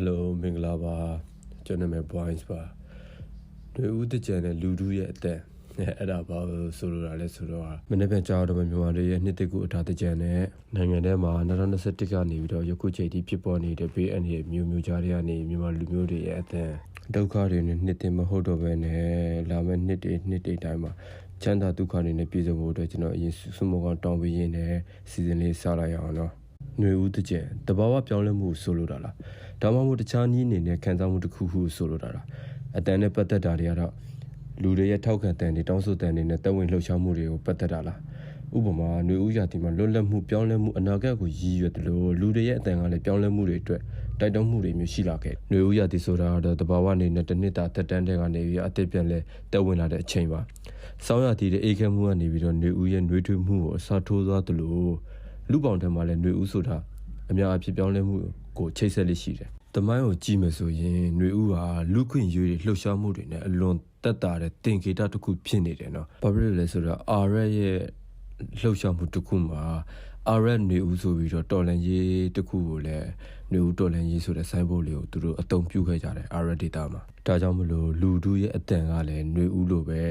Hello မင်္ဂလာပါကျွန်တော်နာမည် Boys ပါတွေ့ဦးတကြံတဲ့လူတူရဲ့အသက်အဲ့ဒါဘာလို့ဆိုလိုတာလဲဆိုတော့မနေ့ကကြောက်တော့မြန်မာတွေရဲ့နှစ်တကူအထာတကြံနဲ့နိုင်ငံထဲမှာ2021ကနေပြီးတော့ယခုချိန်ထိဖြစ်ပေါ်နေတဲ့ဘေးအန္တရာယ်မျိုးမျိုးကြားတွေကနေမြန်မာလူမျိုးတွေရဲ့အသက်ဒုက္ခတွေနဲ့နှစ်တင်မဟုတ်တော့ဘဲနဲ့လာမယ့်နှစ်တွေနှစ်တွေတိုင်းမှာချမ်းသာဒုက္ခတွေနဲ့ပြည်စုံဖို့အတွက်ကျွန်တော်အရင်ဆုမကောင်တောင်းပြီးရင်းနဲ့စီစဉ်လေးစလိုက်ရအောင်နော် ຫນွေဦးတကြံတဘာဝပြောင်းလဲမှုဆိုလိုတာလားဒါမှမဟုတ်တခြားနည်းအနေနဲ့ခံစားမှုတစ်ခုခုဆိုလိုတာလားအတန်နဲ့ပတ်သက်တာတွေကတော့လူတွေရဲ့ထောက်ခံတဲ့တွေတောင်းဆိုတဲ့တွေနဲ့တက်ဝင်လှုပ်ရှားမှုတွေကိုပတ်သက်တာလားဥပမာຫນွေဦးရာသီမှာလွတ်လပ်မှုပြောင်းလဲမှုအနာဂတ်ကိုရည်ရွယ်တယ်လို့လူတွေရဲ့အတန်ကလည်းပြောင်းလဲမှုတွေအတွက်တိုက်တွန်းမှုတွေမျိုးရှိလာခဲ့ຫນွေဦးရာသီဆိုတာကတော့တဘာဝအနေနဲ့တစ်နှစ်တာတက်တန်းတဲ့ကနေပြီးအသက်ပြန်လဲတက်ဝင်လာတဲ့အချိန်ပါစောင်းရာသီတဲ့အေးခဲမှုကနေပြီးတော့ຫນွေဦးရဲ့ຫນွေထွေးမှုကိုအစားထိုးသွားတယ်လို့ လူပေါင်းထဲမှာလည်းຫນွေဦးဆိုတာအများအပြားပြောင်းလဲမှုကိုချိတ်ဆက်လေးရှိတယ်။တမိုင်းကိုကြည့်မယ်ဆိုရင်ຫນွေဦးဟာလူခွင့်ရွေးလှုပ်ရှားမှုတွေနဲ့အလွန်တက်တာတဲ့တင်ကေတာတစ်ခုဖြစ်နေတယ်နော်။ဘာဖြစ်လို့လဲဆိုတော့အာရက်ရဲ့လှုပ်ရှားမှုတစ်ခုမှာအာရက်ຫນွေဦးဆိုပြီးတော့တော်လန်ရေးတစ်ခုကိုလည်းຫນွေဦးတော်လန်ရေးဆိုတဲ့ဆိုင်းဘုတ်လေးကိုသူတို့အတုံပြုခဲ့ကြတယ်အာရက်ဒေတာမှာ။ဒါကြောင့်မလို့လူတို့ရဲ့အတန်ကလည်းຫນွေဦးလိုပဲ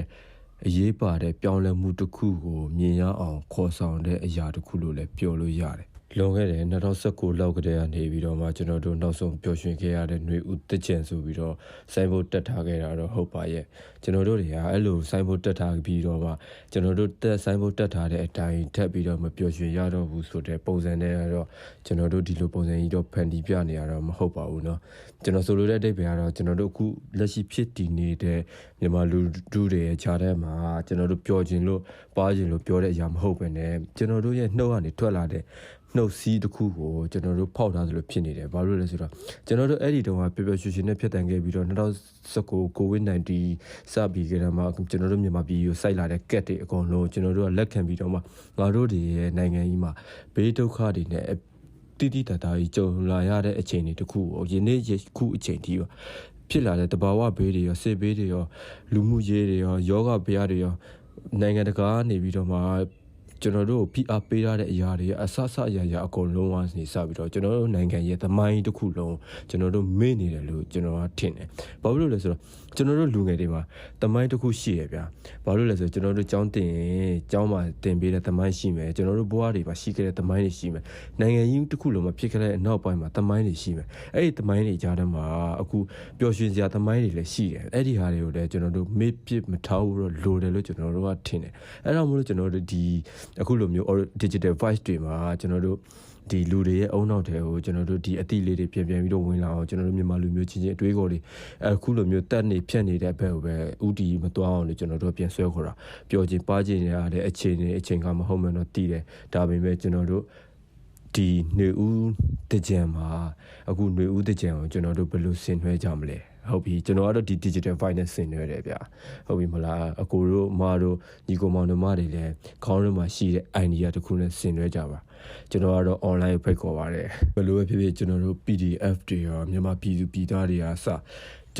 အရေးပါတဲ့ပြောင်းလဲမှုတစ်ခုကိုမြင်ရအောင်ခေါ်ဆောင်တဲ့အရာတစ်ခုလို့လည်းပြောလို့ရတယ် လွန်ခဲ့တဲ့2019လောက်ကတည်းကနေပြီးတော့မှကျွန်တော်တို့နောက်ဆုံးပျော်ရွှင်ခဲ့ရတဲ့ຫນွေဦးတကြံဆိုပြီးတော့စိုင်းဘုတ်တက်ထားခဲ့တာတော့ဟုတ်ပါရဲ့ကျွန်တော်တို့တွေကအဲ့လိုစိုင်းဘုတ်တက်ထားပြီးတော့မှကျွန်တော်တို့တက်စိုင်းဘုတ်တက်ထားတဲ့အတိုင်းထပ်ပြီးတော့မပျော်ရွှင်ရတော့ဘူးဆိုတဲ့ပုံစံနဲ့ကတော့ကျွန်တော်တို့ဒီလိုပုံစံကြီးတော့ဖန်တီးပြနေရတော့မဟုတ်ပါဘူးเนาะကျွန်တော်ဆိုလိုတဲ့အဓိပ္ပာယ်ကတော့ကျွန်တော်တို့အခုလက်ရှိဖြစ်တည်နေတဲ့မြန်မာလူထုတွေရဲ့ခြားထဲမှာကျွန်တော်တို့ပျော်ခြင်းလို့ပါခြင်းလို့ပြောတဲ့အရာမဟုတ်ပဲねကျွန်တော်တို့ရဲ့နှုတ်ကနေထွက်လာတဲ့ နှုတ်စည်းတစ်ခုကိုကျွန်တော်တို့ဖောက်ထားသလိုဖြစ်နေတယ်ဘာလို့လဲဆိုတော့ကျွန်တော်တို့အဲ့ဒီတုန်းကပျော်ပျော်ရွှင်ရွှင်နဲ့ဖြစ်တန်ခဲ့ပြီးတော့2019 COVID-19 စပြီးကြတဲ့မှာကျွန်တော်တို့မြန်မာပြည်ကိုစိုက်လာတဲ့ကက်တွေအကုန်လုံးကျွန်တော်တို့ကလက်ခံပြီးတော့မှငါတို့တွေရဲ့နိုင်ငံကြီးမှာဘေးဒုက္ခတွေနဲ့တိတိတတ်တာကြီးကြုံလာရတဲ့အချိန်တွေတခုကိုယနေ့ယခုအချိန်ထိပါဖြစ်လာတဲ့တဘာဝဘေးတွေရောစစ်ဘေးတွေရောလူမှုရေးတွေရောယောဂဗျာတွေရောနိုင်ငံတကာနေပြီးတော့မှ ကျွန်တော်တို့ဖိအားပေးရတဲ့အရာတွေအဆအဆအရာရာအကုန်လုံးဝနေစပြီးတော့ကျွန်တော်တို့နိုင်ငံရဲ့သမိုင်းတစ်ခုလုံးကျွန်တော်တို့မေ့နေတယ်လို့ကျွန်တော်ကထင်တယ်။ဘာလို့လဲဆိုတော့ကျွန်တော်တို့လူငယ်တွေမှာသမိုင်းတစ်ခုရှိရဗျာ။ဘာလို့လဲဆိုတော့ကျွန်တော်တို့ကျောင်းတင်ကျောင်းမှာတင်ပေးတဲ့သမိုင်းရှိမယ်။ကျွန်တော်တို့ဘဝတွေမှာရှိခဲ့တဲ့သမိုင်းတွေရှိမယ်။နိုင်ငံကြီးတစ်ခုလုံးမှာဖြစ်ခဲ့တဲ့အနောက်ပိုင်းမှာသမိုင်းတွေရှိမယ်။အဲ့ဒီသမိုင်းတွေကြားထဲမှာအခုပျော်ရွှင်စရာသမိုင်းတွေလည်းရှိတယ်။အဲ့ဒီဟာတွေကိုလည်းကျွန်တော်တို့မေ့ပစ်မထားဘူးတော့လိုတယ်လို့ကျွန်တော်တို့ကထင်တယ်။အဲ့ဒါမို့လို့ကျွန်တော်တို့ဒီအခုလိုမျိုး digital voice တွေမှာကျွန်တော်တို့ဒီလူတွေရဲ့အုံနောက်တွေကိုကျွန်တော်တို့ဒီအတိလေးတွေပြန်ပြန်ပြီးတော့ဝင်လာအောင်ကျွန်တော်တို့မြန်မာလူမျိုးချင်းချင်းအတွေးခေါ်တွေအခုလိုမျိုးတက်နေဖြတ်နေတဲ့ဘက်ကိုပဲဥတီမသွားအောင်လို့ကျွန်တော်တို့ပြန်ဆွဲခေါ်တာပျော်ခြင်းပါခြင်းရတဲ့အချိန်နဲ့အချိန်ကမဟုတ်မှတော့တည်တယ်ဒါပေမဲ့ကျွန်တော်တို့ ဒီຫນွေဦးတကြံမှာအခုຫນွေဦးတကြံကိုကျွန်တော်တို့ဘယ်လိုဆင်နွှဲကြမလဲဟုတ်ပြီကျွန်တော်ကတော့ဒီ digital finance ဆင်နွှဲတယ်ဗျာဟုတ်ပြီမလားအကိုတို့မတို့ညီကိုမောင်တို့မတွေလည်းခေါင်းထဲမှာရှိတဲ့ idea တစ်ခုနဲ့ဆင်နွှဲကြပါကျွန်တော်ကတော့ online ဖိတ်ခေါ်ပါတယ်ဘယ်လိုပဲဖြစ်ဖြစ်ကျွန်တော်တို့ PDF တွေရောမြန်မာပြည်သူပြည်သားတွေအားစ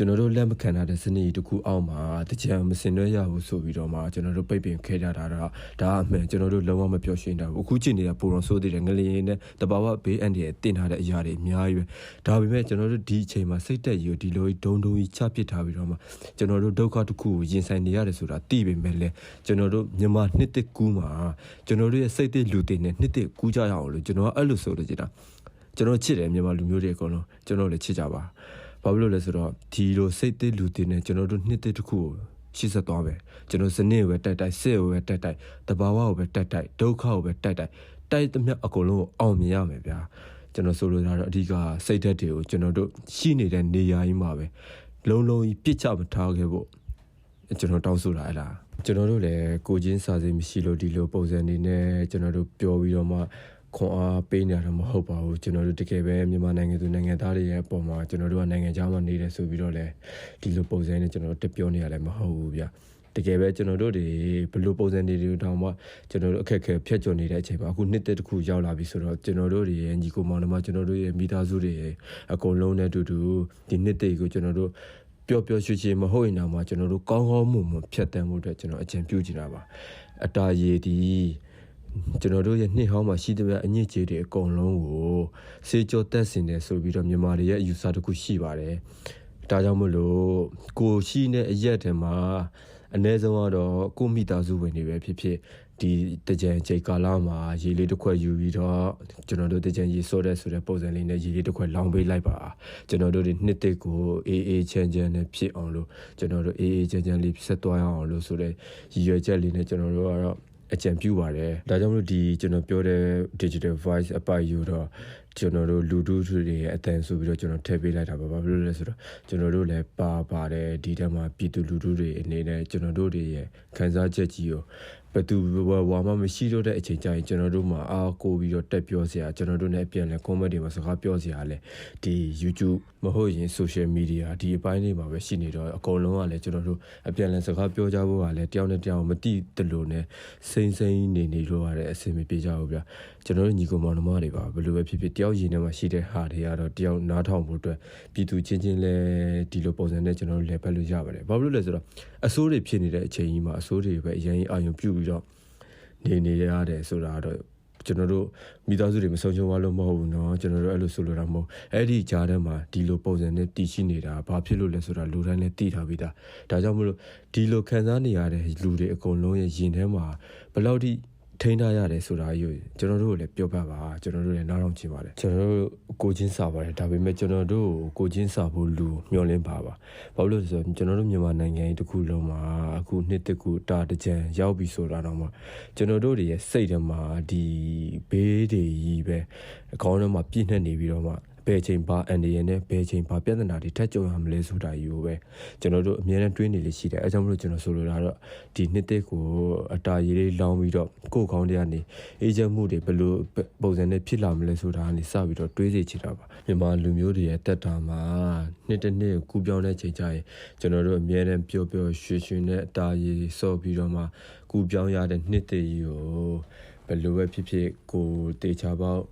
ကျွန်တော်တို့လက်မခံထားတဲ့စနစ်တစ်ခုအောက်မှာတကြံမစင်ရွဲရဘူးဆိုပြီးတော့မှကျွန်တော်တို့ပိတ်ပင်ခဲ့ကြတာတော့ဒါအမှန်ကျွန်တော်တို့လုံးဝမပြောရှင်းတာဘူးအခုချိန်နေတာပုံတော်ဆိုးသေးတယ်ငလျင်နဲ့တဘာဝဘေးအန်ဒီရဲ့တင်ထားတဲ့အရာတွေအများကြီးပဲဒါပေမဲ့ကျွန်တော်တို့ဒီအချိန်မှာစိတ်တက်ရီကိုဒီလိုဒုံဒုံကြီးချပစ်ထားပြီးတော့မှကျွန်တော်တို့ဒုက္ခတစ်ခုကိုရင်ဆိုင်နေရတယ်ဆိုတာသိပေမဲ့လည်းကျွန်တော်တို့မြန်မာနှစ်တစ်ကူးမှာကျွန်တော်တို့ရဲ့စိတ်သက်လူတွေနဲ့နှစ်တစ်ကူးကြရအောင်လို့ကျွန်တော်ကအဲ့လိုဆိုလို့ကြတာကျွန်တော်ချစ်တယ်မြန်မာလူမျိုးတွေအကုန်လုံးကျွန်တော်လည်းချစ်ကြပါ ဘာဖြစ်လို့လဲဆိုတော့ဒီလိုစိတ်သစ်လူတွေနဲ့ကျွန်တော်တို့နှစ်သစ်တစ်ခုကိုရှေ့ဆက်သွားပဲကျွန်တော်စနစ်ကိုပဲတိုက်တိုက်စစ်ကိုပဲတိုက်တိုက်တဘာဝကိုပဲတိုက်တိုက်ဒုက္ခကိုပဲတိုက်တိုက်တိုက်သမျှအကုန်လုံးကိုအောင်မြင်ရမယ်ဗျာကျွန်တော်ဆိုလိုတာတော့အဓိကစိတ်ဓာတ်တွေကိုကျွန်တော်တို့ရှိနေတဲ့နေရာကြီးမှာပဲလုံးလုံးကြီးပြစ်ချမထားခဲ့ဖို့ကျွန်တော်တောင်းဆိုတာအဲ့ဒါကျွန်တော်တို့လည်းကိုချင်းစာစိမရှိလို့ဒီလိုပုံစံနေနဲ့ကျွန်တော်တို့ပြောပြီးတော့မှ ခွန်အားပေးနေရတာမဟုတ်ပါဘူးကျွန်တော်တို့တကယ်ပဲမြန်မာနိုင်ငံသူနိုင်ငံသားတွေရဲ့အပေါ်မှာကျွန်တော်တို့ကနိုင်ငံခြားမှာနေတယ်ဆိုပြီးတော့လည်းဒီလိုပုံစံနဲ့ကျွန်တော်တို့တပြောနေရလည်းမဟုတ်ဘူးဗျတကယ်ပဲကျွန်တော်တို့တွေဘယ်လိုပုံစံတွေတောင်မှကျွန်တော်တို့အခက်အခဲဖြတ်ကျော်နေတဲ့အချိန်မှာအခုနှစ်သက်တစ်ခုရောက်လာပြီဆိုတော့ကျွန်တော်တို့တွေရဲ့ညီကိုမောင်နှမကျွန်တော်တို့ရဲ့မိသားစုတွေရဲ့အကုန်လုံးနဲ့အတူတူဒီနှစ်သက်ကိုကျွန်တော်တို့ပျော်ပျော်ရွှင်ရွှင်မဟုတ်ရင်တော့မှကျွန်တော်တို့ကောင်းကောင်းမွန်မွန်ဖြတ်တန်းမှုအတွက်ကျွန်တော်အကြံပြုချင်တာပါအတားရည်ဒီ ကျွန်တော်တို့ရဲ့နှစ်ဟောင်းမှာရှိသမျှအညစ်အကြေးတွေအကုန်လုံးကိုစေကြောတက်စင်တယ်ဆိုပြီးတော့မြန်မာတွေရဲ့အယူဆတစ်ခုရှိပါတယ်။ဒါကြောင့်မလို့ကိုရှိတဲ့အရက်ထဲမှာအ ਨੇ ဆုံးကတော့ကိုမိသားစုဝင်တွေပဲဖြစ်ဖြစ်ဒီတကြံချိန်ကာလမှာရေလေးတစ်ခွက်ယူပြီးတော့ကျွန်တော်တို့တကြံရေစောတဲ့ဆိုတဲ့ပုံစံလေးနဲ့ရေလေးတစ်ခွက်လောင်းပေးလိုက်ပါကျွန်တော်တို့ဒီနှစ်တစ်ကိုအေးအေးချမ်းချမ်းနဲ့ဖြစ်အောင်လို့ကျွန်တော်တို့အေးအေးချမ်းချမ်းလေးဆက်သွားအောင်လို့ဆိုတဲ့ရည်ရွယ်ချက်လေးနဲ့ကျွန်တော်တို့ကတော့ အကြံပြုပါတယ်ဒါကြောင့်မလို့ဒီကျွန်တော်ပြောတဲ့ digital voice အပိုင်ယူတော့ကျွန်တော်တို့လူတို့တွေရဲ့အတန်ဆိုပြီးတော့ကျွန်တော်ထည့်ပေးလိုက်တာပါဘာဖြစ်လို့လဲဆိုတော့ကျွန်တော်တို့လည်းပါပါတယ်ဒီထဲမှာပြည်သူလူထုတွေအနေနဲ့ကျွန်တော်တို့တွေရဲ့ခံစားချက်ကြီးကို ဘယ်သူဘဝမှမရှိတော့တဲ့အချိန်ကျရင်ကျွန်တော်တို့မှာအားကိုပြီးတော့တက်ပြောစရာကျွန်တော်တို့နဲ့ပြန်လဲ comment တွေမှာစကားပြောစရာလဲဒီ YouTube မဟုတ်ရင် social media ဒီအပိုင်းလေးမှာပဲရှိနေတော့အကုန်လုံးကလည်းကျွန်တော်တို့အပြန်လဲစကားပြောကြဖို့ကလည်းတယောက်နဲ့တယောက်မတိတလို့နဲ့စိမ့်စိမ့်နေနေလို့ရတဲ့အဆင်မပြေကြဘူးဗျကျွန်တော်တို့ညီကောင်မောင်နှမတွေပါဘယ်လိုပဲဖြစ်ဖြစ်တယောက်ရည်နဲ့မှရှိတဲ့ဟာတွေကတော့တယောက်နားထောင်ဖို့အတွက်ပြည်သူချင်းချင်းလဲဒီလိုပုံစံနဲ့ကျွန်တော်တို့လဲပတ်လို့ရပါတယ်ဘာလို့လဲဆိုတော့အစိုးတွေဖြစ်နေတဲ့အချိန်ကြီးမှာအစိုးတွေပဲအရင်အာရုံပြုပြီးတော့နေနေရတယ်ဆိုတာတော့ကျွန်တော်တို့မိသားစုတွေမဆုံးရှုံးသွားလို့မဟုတ်ဘူးเนาะကျွန်တော်တို့အဲ့လိုဆိုလိုတာမဟုတ်အဲ့ဒီကြားထဲမှာဒီလိုပုံစံနဲ့တည်ရှိနေတာဘာဖြစ်လို့လဲဆိုတာလူတိုင်းလည်းသိထားပြီးသားဒါကြောင့်မလို့ဒီလိုခံစားနေရတဲ့လူတွေအကုန်လုံးရဲ့ယင်ထဲမှာဘယ်လောက်ထိ ထိန်းထားရတယ်ဆိုတာယူကျွန်တော်တို့လည်းပြောပြပါကျွန်တော်တို့လည်းနားထောင်ချင်ပါတယ်ကျွန်တော်တို့ကိုချင်းစာပါတယ်ဒါပေမဲ့ကျွန်တော်တို့ကိုချင်းစာဖို့လူမျှော်လင့်ပါပါဘာလို့လဲဆိုတော့ကျွန်တော်တို့မြန်မာနိုင်ငံတစ်ခုလုံးမှာအခုနှစ်တစ်ခုတာတကြံရောက်ပြီဆိုတာတော့မှကျွန်တော်တို့တွေရဲ့စိတ်ထဲမှာဒီဘေးတွေကြီးပဲအကောင်းထဲမှာပြည့်နှက်နေပြီးတော့မှ ဘယ်ချိန်ပါအန်ဒီယန်နဲ့ဘယ်ချိန်ပါပြဿနာတွေထပ်ကြုံရမလဲဆိုတာယူပဲကျွန်တော်တို့အများနဲ့တွေးနေလေရှိတယ်အဲကြောင့်မလို့ကျွန်တော်ဆိုလိုတာတော့ဒီနှစ်သက်ကိုအတာရည်လေးလောင်းပြီးတော့ကိုယ်ကောင်းတဲ့ကနေအေဂျင့်မှုတွေဘယ်လိုပုံစံနဲ့ဖြစ်လာမလဲဆိုတာကနေစပြီးတော့တွေးစီချင်တာပါမြန်မာလူမျိုးတွေရဲ့တက်တာမှာနှစ်တစ်နှစ်ကူပြောင်းတဲ့ချိန်ကျရင်ကျွန်တော်တို့အများနဲ့ပျော်ပျော်ရွှင်ရွှင်နဲ့အတာရည်စော့ပြီးတော့မှကူပြောင်းရတဲ့နှစ်သက်ကြီးကိုဘယ်လိုပဲဖြစ်ဖြစ်ကိုတေချာပေါက်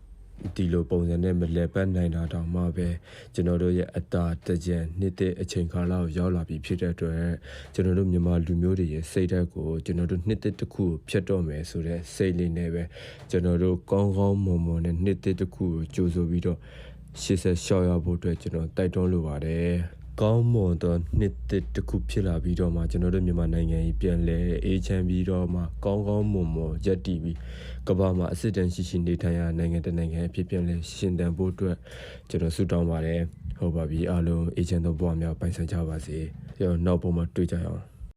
ဒီလိုပုံစံနဲ့မလဲပတ်နိုင်တာတောင်မှပဲကျွန်တော်တို့ရဲ့အတာတကြံနှစ်တဲ့အချိန်ကာလကိုရောက်လာပြီဖြစ်တဲ့အတွက်ကျွန်တော်တို့မြန်မာလူမျိုးတွေရဲ့စိတ်ဓာတ်ကိုကျွန်တော်တို့နှစ်သက်တစ်ခုကိုဖျက်တော့မယ်ဆိုတဲ့စိတ်လေးနဲ့ပဲကျွန်တော်တို့ကောင်းကောင်းမွန်မွန်နဲ့နှစ်သက်တစ်ခုကိုကြိုးဆိုပြီးတော့ရှေ့ဆက်လျှောက်ရဖို့အတွက်ကျွန်တော်တိုက်တွန်းလိုပါတယ် ကောင်းမွန်သောနှစ်တစ်တစ်ခုဖြစ်လာပြီးတော့မှကျွန်တော်တို့မြန်မာနိုင်ငံကြီးပြန်လဲအေးချမ်းပြီးတော့မှကောင်းကောင်းမွန်မွန်ရက်တည်ပြီးကမ္ဘာမှာအစစ်တမ်းရှိရှိနေထိုင်ရနိုင်ငံတနိုင်ငံအဖြစ်ပြန်လဲရှင်တန်ဖို့အတွက်ကျွန်တော်ဆုတောင်းပါတယ်ဟုတ်ပါပြီအားလုံးအေးချမ်းသောဘဝများပိုင်ဆိုင်ကြပါစေကျွန်တော်နောက်ပုံမှာတွေ့ကြရအောင်